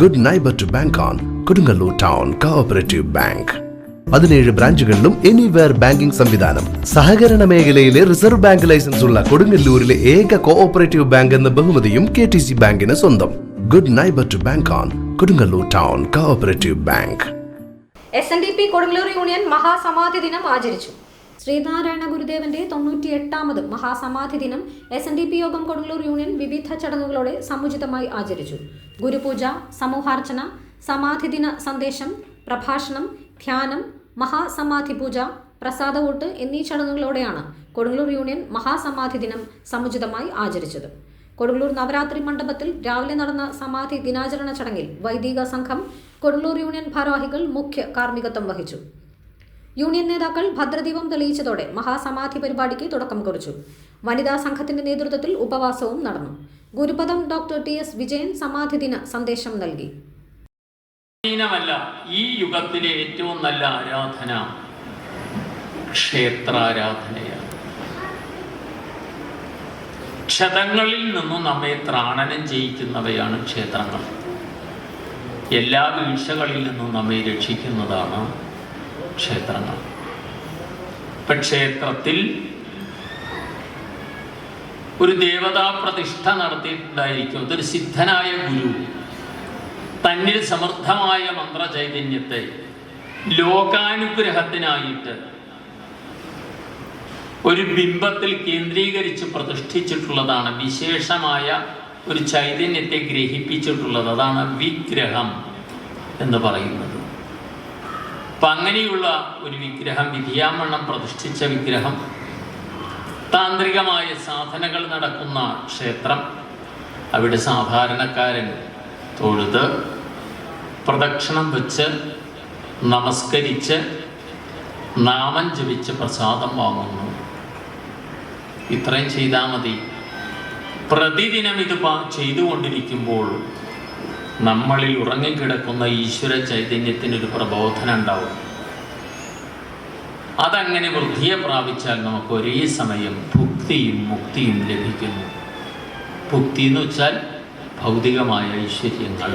Good neighbour to bank on Kodungallur town cooperative bank പതിനേഴ് ബ്രാഞ്ചുകളിലും anywhere banking സംവിധാനം. സഹകരണ മേഖലയിലെ റിസർവ് ബാങ്ക് ലൈസൻസ് ഉള്ള കൊടുങ്ങല്ലൂരിലെ ഏക കോഓപ്പറേറ്റീവ് ബാങ്ക് എന്ന ബഹുമതിയും കെ ടി സി ബാങ്കിന് സ്വന്തം. Good neighbour to bank on Kodungallur town cooperative bank S N D P Kodungallur union മഹാസമാധി ദിനം ആചരിച്ചു. ശ്രീനാരായണ ഗുരുദേവന്റെ തൊണ്ണൂറ്റി എട്ടാമത് മഹാസമാധി ദിനം എസ് എൻ ഡി പി യോഗം കൊടുങ്ങല്ലൂർ യൂണിയൻ വിവിധ ചടങ്ങുകളോടെ സമുചിതമായി ആചരിച്ചു. ഗുരുപൂജ സമൂഹാർച്ചന സമാധി ദിന സന്ദേശം പ്രഭാഷണം ധ്യാനം മഹാസമാധി പൂജ പ്രസാദവോട്ട് എന്നീ ചടങ്ങുകളോടെയാണ് കൊടുങ്ങല്ലൂർ യൂണിയൻ മഹാസമാധി ദിനം സമുചിതമായി ആചരിച്ചത്. കൊടുങ്ങല്ലൂർ നവരാത്രി മണ്ഡപത്തിൽ രാവിലെ നടന്ന സമാധി ദിനാചരണ ചടങ്ങിൽ വൈദിക സംഘം കൊടുങ്ങല്ലൂർ യൂണിയൻ ഭാരവാഹികൾ മുഖ്യ കാർമ്മികത്വം വഹിച്ചു. യൂണിയൻ നേതാക്കൾ ഭദ്രദീപം തെളിയിച്ചതോടെ മഹാസമാധി പരിപാടിക്ക് തുടക്കം കുറിച്ചു. വനിതാ സംഘത്തിന്റെ നേതൃത്വത്തിൽ ഉപവാസവും നടന്നു. Gurupadam doctor T S Vijayan സമാധി ദിന സന്ദേശം നൽകി. ഈ യുഗത്തിലെ ഏറ്റവും നല്ല ആരാധന ക്ഷേത്രാരാധനയാണ്. ക്ഷതങ്ങളിൽ നിന്നും നമ്മെ ത്രാണനം ചെയ്യിക്കുന്നവയാണ് ക്ഷേത്രങ്ങൾ. എല്ലാ വീഴ്ചകളിൽ നിന്നും നമ്മെ രക്ഷിക്കുന്നതാണ് ക്ഷേത്രങ്ങൾ. ഇപ്പം ക്ഷേത്രത്തിൽ ഒരു ദേവതാ പ്രതിഷ്ഠ നടത്തിയിട്ടുണ്ടായിരിക്കും. അതൊരു സിദ്ധനായ ഗുരു തന്നിൽ സമർത്ഥമായ മന്ത്രചൈതന്യത്തെ ലോകാനുഗ്രഹത്തിനായിട്ട് ഒരു ബിംബത്തിൽ കേന്ദ്രീകരിച്ച് പ്രതിഷ്ഠിച്ചിട്ടുള്ളതാണ്. വിശേഷമായ ഒരു ചൈതന്യത്തെ ഗ്രഹിപ്പിച്ചിട്ടുള്ളത്. അതാണ് വിഗ്രഹം എന്ന് പറയുന്നത്. അപ്പം അങ്ങനെയുള്ള ഒരു വിഗ്രഹം വിധിയാമണ്ണം പ്രതിഷ്ഠിച്ച വിഗ്രഹം താന്ത്രികമായ സാധനകൾ നടക്കുന്ന ക്ഷേത്രം അവിടെ സാധാരണക്കാരൻ തൊഴുത് പ്രദക്ഷിണം വെച്ച് നമസ്കരിച്ച് നാമം ജപിച്ച് പ്രസാദം വാങ്ങുന്നു. ഇത്രയും ചെയ്താൽ മതി. പ്രതിദിനം ഇത് ചെയ്തുകൊണ്ടിരിക്കുമ്പോൾ നമ്മളിൽ ഉറങ്ങിക്കിടക്കുന്ന ഈശ്വര ചൈതന്യത്തിനൊരു പ്രബോധനം ഉണ്ടാവും അതങ്ങനെ വൃദ്ധിയെ പ്രാപിച്ചാൽ നമുക്ക് ഒരേ സമയം ഭുക്തിയും മുക്തിയും ലഭിക്കുന്നു. ഭുക്തി എന്ന് വെച്ചാൽ ഭൗതികമായ ഐശ്വര്യങ്ങൾ.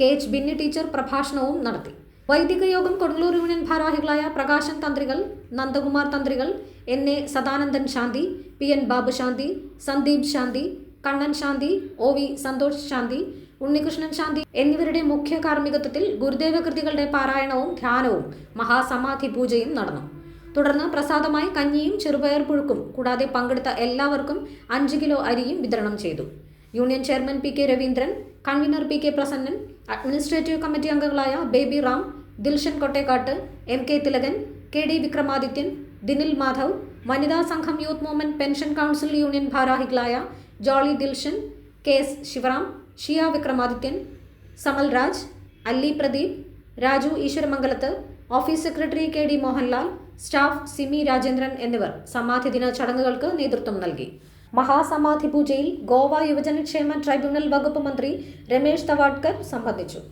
കെ എച്ച് ബിന്നി ടീച്ചർ പ്രഭാഷണവും നടത്തി. വൈദിക യോഗം കൊടുങ്ങല്ലൂർ യൂണിയൻ ഭാരവാഹികളായ പ്രകാശൻ തന്ത്രികൾ നന്ദകുമാർ തന്ത്രികൾ N A Sadanandan Shanti P N Babu Shanti Sandeep Shanti Kannan Shanti O V Santhosh ശാന്തി ഉണ്ണികൃഷ്ണൻ ശാന്തി എന്നിവരുടെ മുഖ്യ കാർമ്മികത്വത്തിൽ ഗുരുദേവ കൃതികളുടെ പാരായണവും ധ്യാനവും മഹാസമാധി പൂജയും നടന്നു. തുടർന്ന് പ്രസാദമായി കഞ്ഞിയും ചെറുപയർ പുഴുക്കും കൂടാതെ പങ്കെടുത്ത എല്ലാവർക്കും അഞ്ച് കിലോ അരിയും വിതരണം ചെയ്തു. Union chairman P K Raveendran convener P K Prasannan administrative committee അംഗങ്ങളായ Baby Ram Dilshan Kottekkat M K Thilakan K D Vikramadithyan Dinil Madhav വനിതാ സംഘം youth movement pension council union ഭാരവാഹികളായ Jolly Dilshan K S Sivaram Shiya Vikramadithyan Samal Raj Alli Pradeep Raju Eswaramangalath office secretary K D Mohanlal staff Simi Rajendran എന്നിവർ സമാധി ദിന ചടങ്ങുകൾക്ക് നേതൃത്വം നൽകി. മഹാസമാധി പൂജയിൽ ഗോവ യുവജനക്ഷേമ ട്രൈബ്യൂണൽ വകുപ്പ് മന്ത്രി രമേശ് തവാഡ്കർ സംബന്ധിച്ചു.